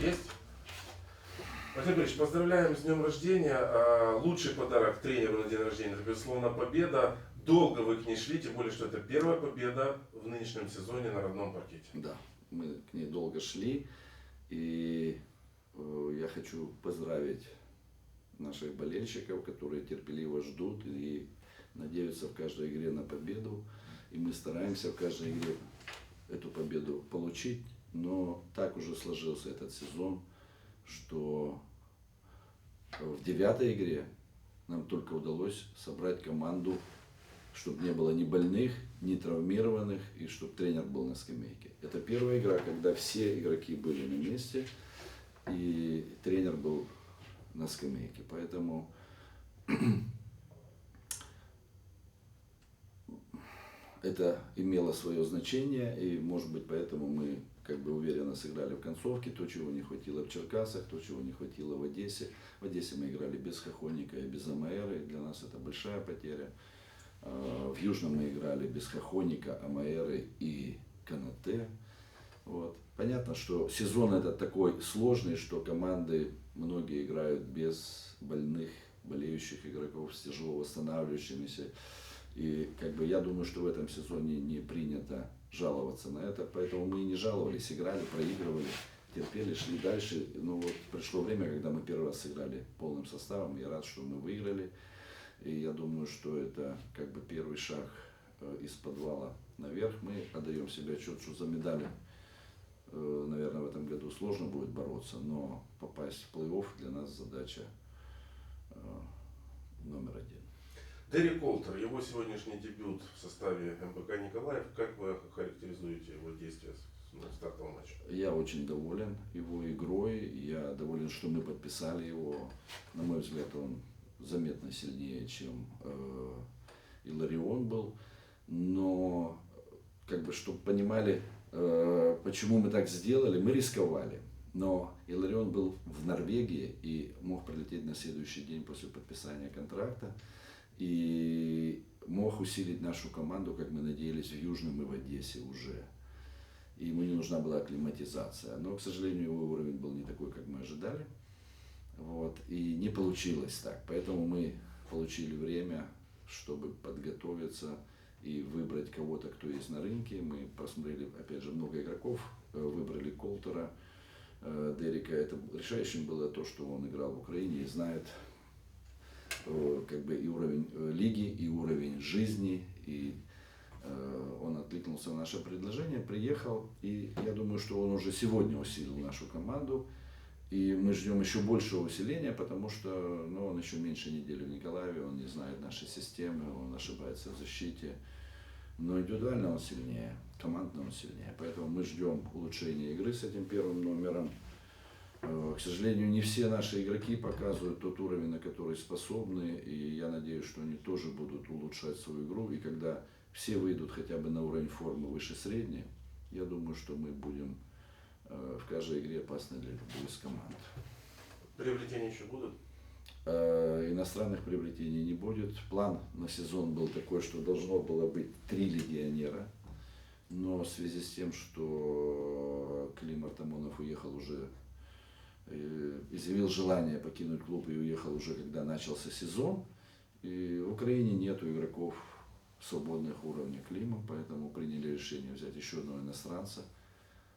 Есть? Ильич, поздравляем с днем рождения. А, Лучший подарок тренеру на день рождения, это, безусловно, победа. Долго вы к ней шли, тем более, что это первая победа в нынешнем сезоне на родном паркете. Да, мы к ней долго шли. И э, я хочу поздравить наших болельщиков, которые терпеливо ждут и надеются в каждой игре на победу. И мы стараемся в каждой игре эту победу получить. Но так уже сложился этот сезон, что в девятой игре нам только удалось собрать команду, чтобы не было ни больных, ни травмированных, и чтобы тренер был на скамейке. Это первая игра, когда все игроки были на месте, и тренер был на скамейке. Поэтому это имело свое значение, и, может быть, поэтому мы как бы уверенно сыграли в концовке, то, чего не хватило в Черкасах, то, чего не хватило в Одессе. В Одессе мы играли без Хохоника и без Амаэры, для нас это большая потеря. А, В Южном мы играли без Хохоника, Амаэры и Канате. Вот. Понятно, что сезон этот такой сложный, что команды многие играют без больных, болеющих игроков, с тяжело восстанавливающимися. И как бы я думаю, что в этом сезоне не принято жаловаться на это, поэтому мы и не жаловались, играли, проигрывали, терпели, шли дальше. Но вот пришло время, когда мы первый раз сыграли полным составом, я рад, что мы выиграли. И я думаю, что это как бы первый шаг э, из подвала наверх. Мы отдаем себе отчет, что за медали, э, наверное, в этом году сложно будет бороться, но попасть в плей-офф для нас задача э, номер один. Дерек Колтер, его сегодняшний дебют в составе МПК Николаев, как вы характеризуете его действия с- ну, стартовом матче? Я очень доволен его игрой. Я доволен, что мы подписали его. На мой взгляд, он заметно сильнее, чем э, Иларион был. Но, как бы, чтобы понимали, э, почему мы так сделали, мы рисковали. Но Иларион был в Норвегии и мог прилететь на следующий день после подписания контракта. И мог усилить нашу команду, как мы надеялись, в Южном и в Одессе уже и ему не нужна была акклиматизация. Но, к сожалению, его уровень был не такой, как мы ожидали. Вот, и не получилось так. Поэтому мы получили время, чтобы подготовиться и выбрать кого-то, кто есть на рынке. Мы просмотрели, опять же, много игроков, э, выбрали Колтера, э, Дерека. Это решающим было то, что он играл в Украине и знает как бы и уровень э, лиги, и уровень жизни, и Э, он откликнулся на наше предложение, приехал, и я думаю, что он уже сегодня усилил нашу команду, и мы ждем еще большего усиления, потому что ну, он еще меньше недели в Николаеве, он не знает нашей системы, он ошибается в защите, но индивидуально он сильнее, командно он сильнее, поэтому мы ждем улучшения игры с этим первым номером. Э, К сожалению, не все наши игроки показывают тот уровень, на который способны, и я надеюсь, что они тоже будут улучшать свою игру, и когда все выйдут хотя бы на уровень формы выше средней, я думаю, что мы будем э, в каждой игре опасны для любой из команд. Приобретения еще будут? Э, Иностранных приобретений не будет. План на сезон был такой, что должно было быть три легионера. Но в связи с тем, что Клим Артамонов уехал уже, изъявил желание покинуть клуб и уехал уже, когда начался сезон, и в Украине нету игроков свободных уровня Клима, поэтому приняли решение взять еще одного иностранца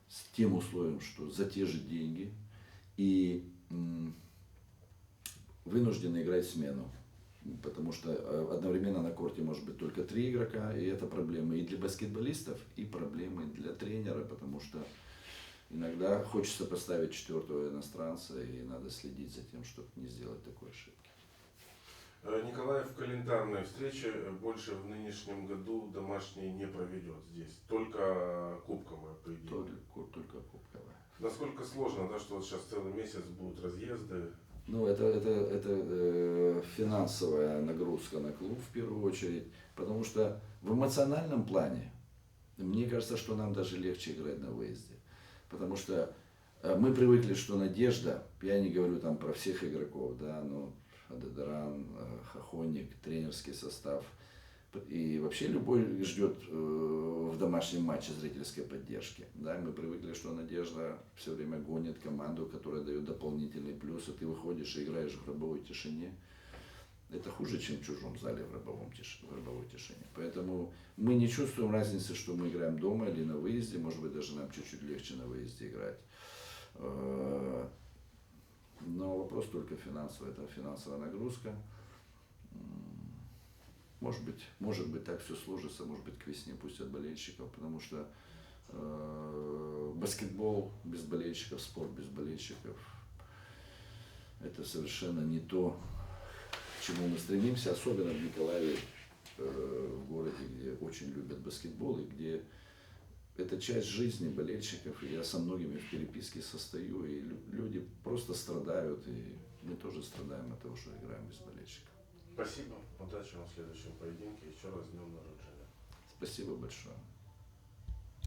с тем условием, что за те же деньги и вынуждены играть смену. Потому что э, одновременно на корте может быть только три игрока, и это проблемы и для баскетболистов, и проблемы для тренера, потому что иногда хочется поставить четвертого иностранца, и надо следить за тем, чтобы не сделать такой ошибки. Э, Николаев календарные встречи больше в нынешнем году домашние не проведет здесь, только кубковые поединки. Только, только кубковая. Насколько сложно, да, что вот сейчас целый месяц будут разъезды, Ну, это, это, это э, финансовая нагрузка на клуб в первую очередь, потому что в эмоциональном плане, мне кажется, что нам даже легче играть на выезде. Потому что э, мы привыкли, что надежда, я не говорю там про всех игроков, да, но Адедаран, э, Хохонник, тренерский состав, И вообще любой ждет э, в домашнем матче зрительской поддержки. Да, мы привыкли, что Надежда все время гонит команду, которая дает дополнительный плюс, и ты выходишь и играешь в гробовой тишине. Это хуже, чем в чужом зале в, гробовом тиш- в гробовой тишине. Поэтому мы не чувствуем разницы, что мы играем дома или на выезде. Может быть, даже нам чуть-чуть легче на выезде играть. Э, Но вопрос только финансовый. Это финансовая нагрузка. Может быть, может быть, так все сложится, может быть, к весне пустят болельщиков, потому что э, баскетбол без болельщиков, спорт без болельщиков, это совершенно не то, чему мы стремимся, особенно в Николаеве, э, в городе, где очень любят баскетбол и где это часть жизни болельщиков, и я со многими в переписке состою, и лю- люди просто страдают, и мы тоже страдаем от того, что играем без болельщиков. Спасибо. Удачи вам в следующем поединке. Еще раз днем рождения. Спасибо большое.